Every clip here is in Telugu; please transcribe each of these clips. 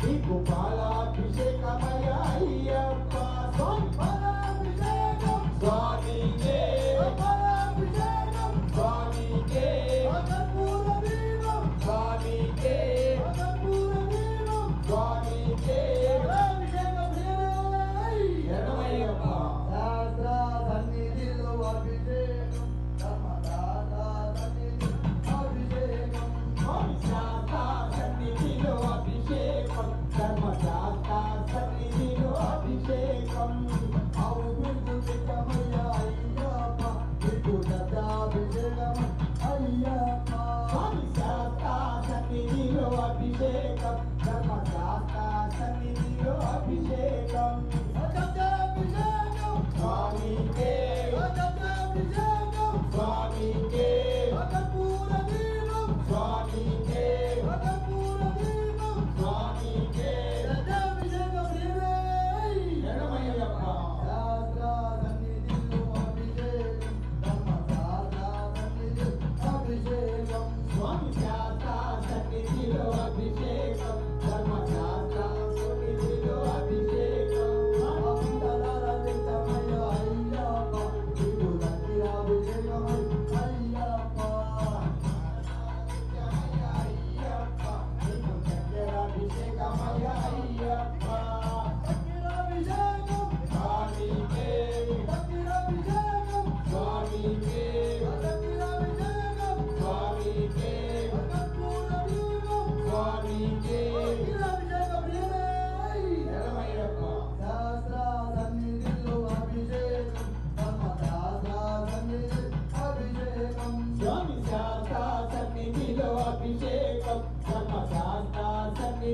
aqui, pai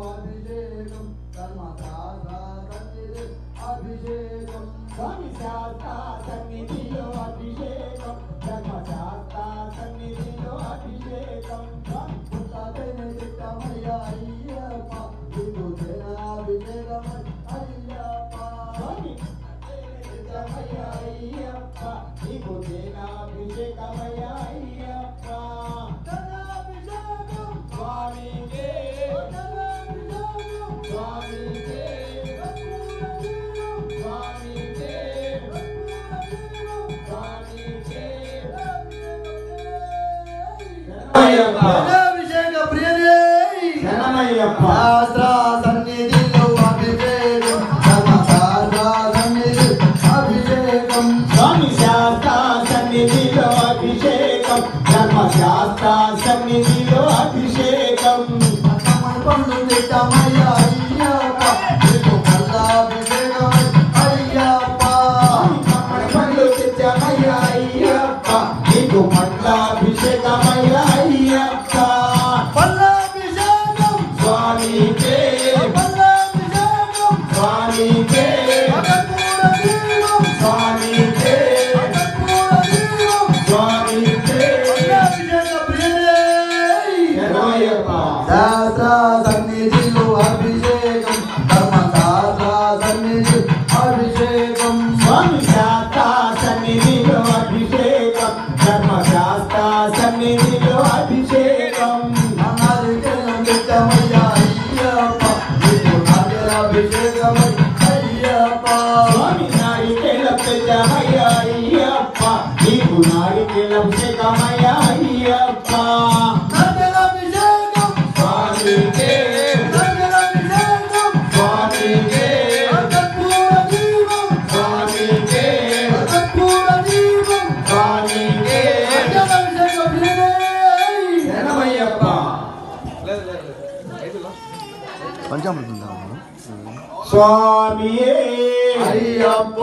అభిషేకం ధర్మ సన్నిధి అభిషేకం స్వామి శాస్త్ర సన్నిధిలో అభిషేకం. ధర్మ శాస్త్ర సన్నిధిలో అభిషేకం చిత్తమయ్య అయ్యప్ప విను జనాభిషేకం అయ్యప్ప. స్వామి చిత్తమయ్య అయ్యప్ప నీకు జనాభిషేకమయ్య అయ్యప్ప. జనాభిషేకం. స్వామి ధర్మశాస్త్ర సన్నిధిలో అభిషేకం పండు పెట్టమయ్యా అయ్యప్ప. స్వామి సన్నిధిలో అభిషేకం. ధర్మదాత సన్నిధి అభిషేకం. స్వామి శాస్త సన్నిధిలో అభిషేకం. ధర్మశాస్త సన్నిధిలో అభిషేకం. మనది కిలమిటమయ్యా అయ్యప్ప. నీకు నాగల అభిషేకం అయ్యప్ప స్వామి నాడి కిలమిటమయ్యా అయ్యప్ప నీకు నాడి కిలమిటమయ్యా பஞ்சாமிரதம் தான் சுவாமியே ஐயப்போ